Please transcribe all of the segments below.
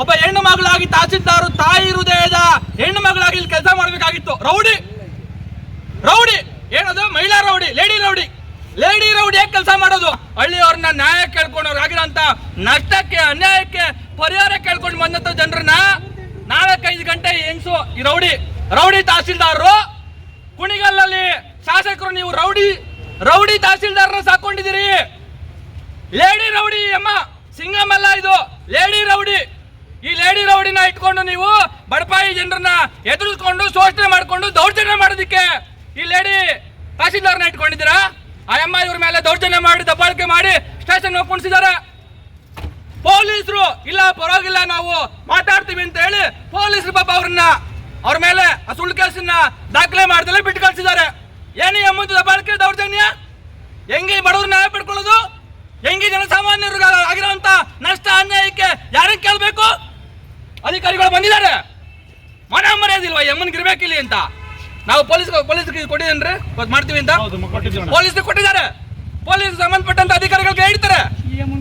ಒಬ್ಬ ಹೆಣ್ಣು ಮಗಳಾಗಿ ತಹಸೀಲ್ದಾರ್ ತಾಯಿ ಹೃದಯದ ಹೆಣ್ಣು ಮಗಳಾಗಿ ಇಲ್ಲಿ ಕೆಲಸ ಮಾಡಬೇಕಾಗಿತ್ತು. ರೌಡಿ. ರೌಡಿ. ಏನದು? ಮಹಿಳಾ rowdy, lady rowdy. Lady rowdy ಹೇಗೆ ಕೆಲಸ ಮಾಡೋದು? ಹಳ್ಳಿಯವ್ರನ್ನ ನ್ಯಾಯ ಕೇಳ್ಕೊಂಡವ್ರು ಆಗಿರೋಂತ ನಷ್ಟಕ್ಕೆ, ಅನ್ಯಾಯಕ್ಕೆ ಪರಿಹಾರ ಕೇಳ್ಕೊಂಡು ಬಂದಂತ ಜನರನ್ನ ನಾಲ್ಕೈದು ಗಂಟೆ ಹೆಂಗ್ಸು ಈ ರೌಡಿ ರೌಡಿ ತಹಸೀಲ್ದಾರರು ಕುಣಿಗಲ್ಲಲ್ಲಿ ಶಾಸಕರು ನೀವು ರೌಡಿ ರೌಡಿ ತಹಸೀಲ್ದಾರ್ನ ಸಾಕೊಂಡಿದ್ದೀರಿ. ಲೇಡಿ ರೌಡಿ, ಅಮ್ಮ, ಸಿಂಗಮ್ಮಲ್ಲ ಇದು. Lady rowdy. ಈ ಲೇಡಿ ರೌಡಿನ ಇಟ್ಕೊಂಡು ನೀವು ಬಡಪಾಯಿ ಜನರನ್ನ ಎದುರಿಸ್ಕೊಂಡು ಶೋಷಣೆ ಮಾಡ್ಕೊಂಡು ದೌರ್ಜನ್ಯ ಮಾಡೋದಕ್ಕೆ ಈ ಲೇಡಿ ತಹಸೀಲ್ದಾರ್ನ ಇಟ್ಕೊಂಡಿದ್ದೀರಾ? ಅಮ್ಮ ಇವ್ರ ಮೇಲೆ ದೌರ್ಜನ್ಯ ಮಾಡಿ, ದಬ್ಬಾಳಿಕೆ ಮಾಡಿ ಸ್ಟೇಷನ್ ಕುಣಿಸಿದ್ದಾರೆ ಪೊಲೀಸರು, ಇಲ್ಲ, ಪರವಾಗಿಲ್ಲ, ನಾವು ಮಾತಾಡ್ತೀವಿ ಅಂತ ಹೇಳಿ ಪೊಲೀಸರು ಪಾಪ ಅವ್ರನ್ನ ಅವ್ರ ಮೇಲೆ ಆ ಸುಳ್ಳು ಕೇಸನ್ನ ದಾಖಲೆ ಮಾಡ್ದಲ್ಲೇ ಬಿಟ್ಟು ಕಳ್ಸಿದ್ದಾರೆ. ಏನೇ ಅಮ್ಮಂದು ದಬ್ಬಾಳಿಕೆ, ದೌರ್ಜನ್ಯ? ಹೆಂಗೆ ಬಡವ್ರ ನ್ಯಾಯ ಪಡ್ಕೊಳ್ಳೋದು ಹೆಂಗೆ ಜನಸಾಮಾನ್ಯರಿಗೆ ಆಗಿರುವಂತ ನಷ್ಟ, ಅನ್ಯಾಯಕ್ಕೆ ಅಧಿಕಾರಿಗಳು ಬಂದಿದ್ದಾರೆ. ಮನೆ ಮರ್ಯಾದಿಲ್ವಾ? ಎಮ್ಮನ್ಗೆ ಇರ್ಬೇಕಿಲ್ಲಿ ಅಂತ. ನಾವು ಪೊಲೀಸ್ ಪೊಲೀಸ್ಗೆ ಕೊಟ್ಟಿದ್ದೇನ್ರಿ ಇವತ್ತು ಮಾಡ್ತೀವಿ ಅಂತ. ಪೊಲೀಸ್ ಕೊಟ್ಟಿದ್ದಾರೆ. ಪೊಲೀಸ್ ಸಂಬಂಧಪಟ್ಟಂತ ಅಧಿಕಾರಿಗಳಿಗೆ ಹೇಳ್ತಾರೆ.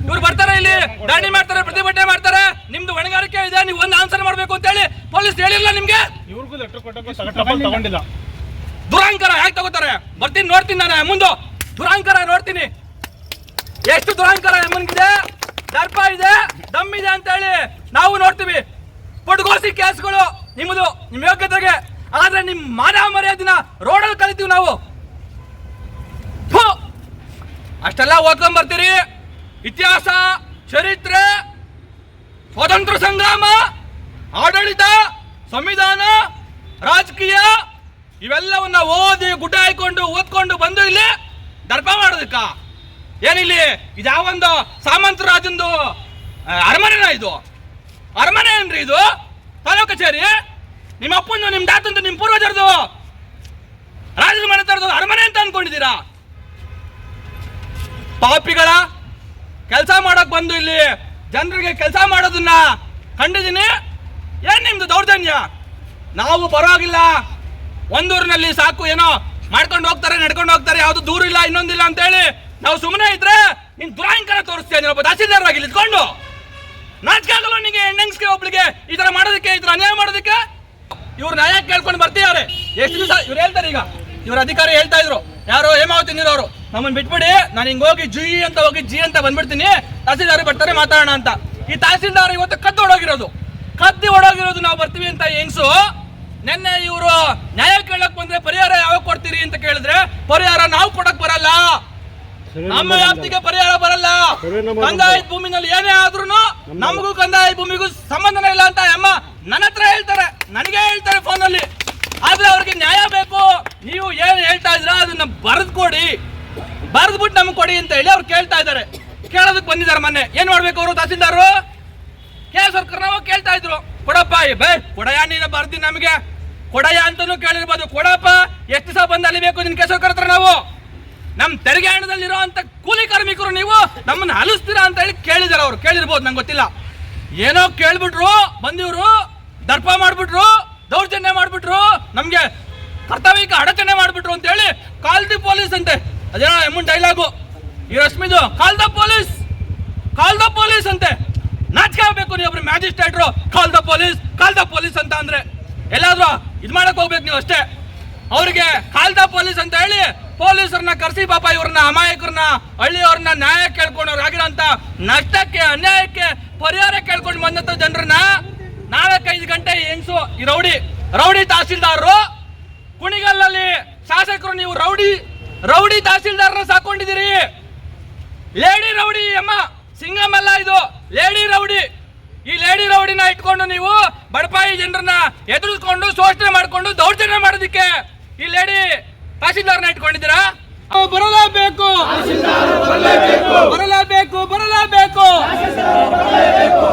ಇವ್ರು ಬರ್ತಾರೆ ಇಲ್ಲಿ ದಾಳಿ ಮಾಡ್ತಾರೆ ಪ್ರತಿಭಟನೆ ಮಾಡ್ತಾರೆ. ನಿಮ್ದು ಹೊಣೆಗಾರಿಕೆ ಇದೆ ನೀವು ಒಂದು ಆನ್ಸರ್ ಮಾಡ್ಬೇಕು ಅಂತ ಹೇಳಿ ಪೊಲೀಸ್ ಹೇಳಿಲ್ಲ ನಿಮ್ಗೆ? ದುರಾಂಕಾರ ಯಾಕೆ ತಗೋತಾರೆ? ಬರ್ತೀನಿ ನೋಡ್ತೀನಿ ನಾನು ಮುಂದೆ. ದುರಾಂಕಾರ ನೋಡ್ತೀನಿ. ಎಷ್ಟು ದುರಾಂಕಾರ ಮುಂದಿದೆ ದರ್ಪ ಇದೆ ದಮ್ ಇದೆ ಅಂತ ಹೇಳಿ ನಾವು ನೋಡ್ತೀವಿ. ಪುಟ್ಗೋಸಿ ಕೇಸ್ಗಳು ನಿಮ್ಮದು, ನಿಮ್ಮ ಯೋಗ್ಯತೆಗೆ. ಆದ್ರೆ ನಿಮ್ ಮಾನ ಮರ್ಯಾದಿನ ರೋಡಲ್ಲಿ ಕಲಿತೀವಿ ನಾವು! ಅಷ್ಟೆಲ್ಲ ಓದ್ಕೊಂಡ್ ಬರ್ತೀರಿ ಇತಿಹಾಸ, ಚರಿತ್ರೆ, ಸ್ವಾತಂತ್ರ್ಯ ಸಂಗ್ರಾಮ, ಆಡಳಿತ, ಸಂವಿಧಾನ, ರಾಜಕೀಯ, ಇವೆಲ್ಲವನ್ನ ಓದಿ ಗುಡ್ಡ ಹಾಕೊಂಡು ಓದ್ಕೊಂಡು ಬಂದು ಇಲ್ಲಿ ದರ್ಪ ಮಾಡೋದಕ್ಕ. ಏನಿಲ್ಲಿ? ಇದ್ಯಾವೊಂದು ಸಾಮಂತ ರಾಜಂದು ಅರಮನೆನ ಇದು? ಅರಮನೆ ಏನ್ರಿ ಇದು? ತಾಲೂಕು ಕಚೇರಿ? ನಿಮ್ಮ ಅಪ್ಪಂದು, ನಿಮ್ಮ ದಾತಂದು ನಿಮ್ಮ ಪೂರ್ವಜರದು? ರಾಜರ ಮನೆ ತರದು ಅರಮನೆ ಅಂತ ಅನ್ಕೊಂಡಿದ್ದೀರಾ? ಪಾಪಿಗಳ ಕೆಲಸ ಮಾಡಕ್ ಬಂದು ಇಲ್ಲಿ ಜನರಿಗೆ ಕೆಲಸ ಮಾಡೋದನ್ನ ಕಂಡಿದ್ದೀನಿ. ಏನ್ ನಿಮ್ದು ದೌರ್ಜನ್ಯ? ನಾವು ಬರೋಗಿಲ್ಲ ಒಂದೂರಿನಲ್ಲಿ ಸಾಕು, ಏನೋ ಮಾಡ್ಕೊಂಡು ಹೋಗ್ತಾರೆ, ನಡ್ಕೊಂಡು ಹೋಗ್ತಾರೆ, ಯಾವುದು ದೂರ ಇಲ್ಲ ಇನ್ನೊಂದಿಲ್ಲ ಅಂತ ಹೇಳಿ ನಾವು ಸುಮ್ಮನೆ ಇದ್ರೆ ನಿನ್ ದುರಾಂಕರ ತೋರಿಸ್ತೇನೆ ಒಬ್ಬ ತಹಸೀಲ್ದಾರ್ ಆಗಿ ಇಟ್ಕೊಂಡು ನಾಚಿಕೆ ಆಗಲ್ಲ ನಿಮಗೆ ಹೆಣ್ಣಂಗ್ಸ್ಗೆ ಒಬ್ಳಿಗೆ? ಈ ತರ ಮಾಡೋದಕ್ಕೆ ಈ ತರ ಅನ್ಯಾಯ ಮಾಡೋದಕ್ಕೆ? ಇವ್ರು ನ್ಯಾಯ ಕೇಳ್ಕೊಂಡು ಬರ್ತಿದ್ದಾರೆ. ಎಷ್ಟು ದಿವಸ ಇವ್ರು ಹೇಳ್ತಾರೆ ಈಗ? ಇವ್ರ ಅಧಿಕಾರಿ ಹೇಳ್ತಾ ಇದ್ರು. ಯಾರೋ ಹೇಮಾವತಿ ನೀರವರು ನಮ್ಮನ್ನ ಬಿಟ್ಬಿಡಿ ನಾನು ಹಿಂಗ್ ಹೋಗಿ ಜಿ ಅಂತ ಹೋಗಿ ಜಿ ಅಂತ ಬಂದ್ಬಿಡ್ತೀನಿ. ತಹಸೀಲ್ದಾರ್ ಬರ್ತಾರೆ ಮಾತಾಡೋಣ ಅಂತ. ಈ ತಹಸೀಲ್ದಾರ್ ಇವತ್ತು ಕದ್ದು ಹೊಡೋಗಿರೋದು ಕದ್ದು ಹೊಡೋಗಿರೋದು ನಾವು ಬರ್ತೀವಿ ಅಂತ ಹೆಂಗ್ಸು? ನಿನ್ನೆ ಇವರು ನ್ಯಾಯ ಕೇಳಕ್ ಬಂದ್ರೆ ಪರಿಹಾರ ಯಾವಾಗ ಕೊಡ್ತೀರಿ ಅಂತ ಕೇಳಿದ್ರೆ ಪರಿಹಾರ ನಾವು ಕೊಡಕ್ ಬರಲ್ಲ. ನಮ್ಮ ವ್ಯಾಪ್ತಿಗೆ ಪರಿಹಾರ ಬರಲ್ಲ. ಕಂದಾಯ ಭೂಮಿನಲ್ಲಿ ಏನೇ ನಮಗೂ ಕಂದಾಯ ಭೂಮಿಗೂ ಸಂಬಂಧನೇ ಇಲ್ಲ ಅಂತ ಅಮ್ಮ ನನ್ನ ಹತ್ರ ಹೇಳ್ತಾರೆ. ನನಗೆ ಹೇಳ್ತಾರೆ ಫೋನಲ್ಲಿ. ಆದ್ರೆ ಅವ್ರಿಗೆ ನ್ಯಾಯ ಬೇಕು. ನೀವು ಏನ್ ಹೇಳ್ತಾ ಇದ್ರ ಅದನ್ನ ಬರೆದು ಕೊಡಿ. ಬರೆದ್ಬಿಟ್ಟು ನಮ್ಗೆ ಕೊಡಿ ಅಂತ ಹೇಳಿ ಅವ್ರು ಕೇಳ್ತಾ ಇದ್ದಾರೆ. ಕೇಳೋದಕ್ಕೆ ಬಂದಿದ್ದಾರೆ ಮೊನ್ನೆ. ಏನ್ ಮಾಡ್ಬೇಕು ಅವರು ತಹಸೀಲ್ದಾರು? ಕೆ ಸರ್ಕಾರ ನಾವು ಕೇಳ್ತಾ ಇದ್ರು. ಕೊಡಪ್ಪ ಬೈ ಬೇ ಕೊಡಯ ನೀನು ಬರ್ದಿ ನಮಗೆ. ಕೊಡಯ ಅಂತಾನು ಕೇಳಿರ್ಬೋದು. ಕೊಡಪ್ಪ, ಎಷ್ಟು ಸಹ ಬಂದು ಅಲಿಬೇಕು ನಿನ್ ಕೆಸರು ಕರತ್ರ ನಾವು? ನಮ್ ತೆರಿಗೆ ಹಣದಲ್ಲಿ ಅಂತ ಕೂಲಿ ಕಾರ್ಮಿಕರು ನೀವು ನಮ್ಮನ್ನ ಅಲಿಸ್ತೀರಾ ಅಂತ ಹೇಳಿ ಕೇಳಿದಾರೆ ಅವರು. ಕೇಳಿರ್ಬೋದು, ನಂಗೆ ಗೊತ್ತಿಲ್ಲ. ಏನೋ ಕೇಳ್ಬಿಟ್ರು, ಬಂದಿವ್ರು, ದರ್ಪ ಮಾಡ್ಬಿಟ್ರು, ದೌರ್ಜನ್ಯ ಮಾಡ್ಬಿಟ್ರು, ನಮಗೆ ಕರ್ತವ್ಯಕ್ಕೆ ಅಡಚಣೆ ಮಾಡ್ಬಿಟ್ರು ಅಂತ ಹೇಳಿ ಕಾಲ್ದಿ ಪೊಲೀಸ್ ಅಂತೆ. ಅದೇನೋ ಎಮ್ಮನ್ ಡೈಲಾಗು ಈ ರಶ್ಮಿದು, ಕಾಲ್ದ ಪೊಲೀಸ್ ಕಾಲ್ದ ಪೊಲೀಸ್ ಅಂತೆ. ನಾಚಿಕೆ ಆಗ್ಬೇಕು ನೀವು ಒಬ್ರು ಮ್ಯಾಜಿಸ್ಟ್ರೇಟ್ರು, ಕಾಲ್ದ ಪೊಲೀಸ್ ಕಾಲ್ದ ಪೊಲೀಸ್ ಅಂತ ಅಂದ್ರೆ. ಎಲ್ಲಾದ್ರೂ ಇದು ಮಾಡಕ್ ಹೋಗ್ಬೇಕು ನೀವು ಅಷ್ಟೇ. ಅವ್ರಿಗೆ ಕಾಲ್ದ ಪೊಲೀಸ್ ಅಂತ ಹೇಳಿ ಪೊಲೀಸರನ್ನ ಕರೆಸಿ ಪಾಪ ಇವ್ರನ್ನ ಅಮಾಯಕರನ್ನ, ಹಳ್ಳಿಯವ್ರನ್ನ ನ್ಯಾಯ ಕೇಳ್ಕೊಂಡವ್ರು ಆಗಿರೋಂತ ನಷ್ಟಕ್ಕೆ, ಅನ್ಯಾಯಕ್ಕೆ ಪರಿಹಾರ ಕೇಳ್ಕೊಂಡು ಬಂದಂತ ಜನರನ್ನ ನಾಲ್ಕೈದು ಗಂಟೆ ಹೆಂಗ್ಸು ಈ ರೌಡಿ ರೌಡಿ ತಹಸೀಲ್ದಾರರು ಕುಣಿಗಲ್ಲಲ್ಲಿ ಶಾಸಕರು ನೀವು ರೌಡಿ ರೌಡಿ ತಹಸೀಲ್ದಾರರನ್ನ ಸಾಕೊಂಡಿದ್ದೀರಿ. ಲೇಡಿ ರೌಡಿ, ಅಮ್ಮ, ಸಿಂಗಮಲ್ಲ ಇದು, ಲೇಡಿ ರೌಡಿ. ಈ ಲೇಡಿ ರೌಡಿನ ಇಟ್ಕೊಂಡು ನೀವು ಬಡಪಾಯಿ ಜನರನ್ನ ಎದುರಿಸ್ಕೊಂಡು ಶೋಷಣೆ ಮಾಡಿಕೊಂಡು ದೌರ್ಜನ್ಯ ಮಾಡೋದಕ್ಕೆ ಈ ಲೇಡಿ ತಹಸೀಲ್ದಾರ್ನ ಇಟ್ಕೊಂಡಿದ್ದೀರಾ? ಬರಲೇಬೇಕು. ಬರಲೇಬೇಕು. ಬರಲೇಬೇಕು. ಬರಲೇಬೇಕು.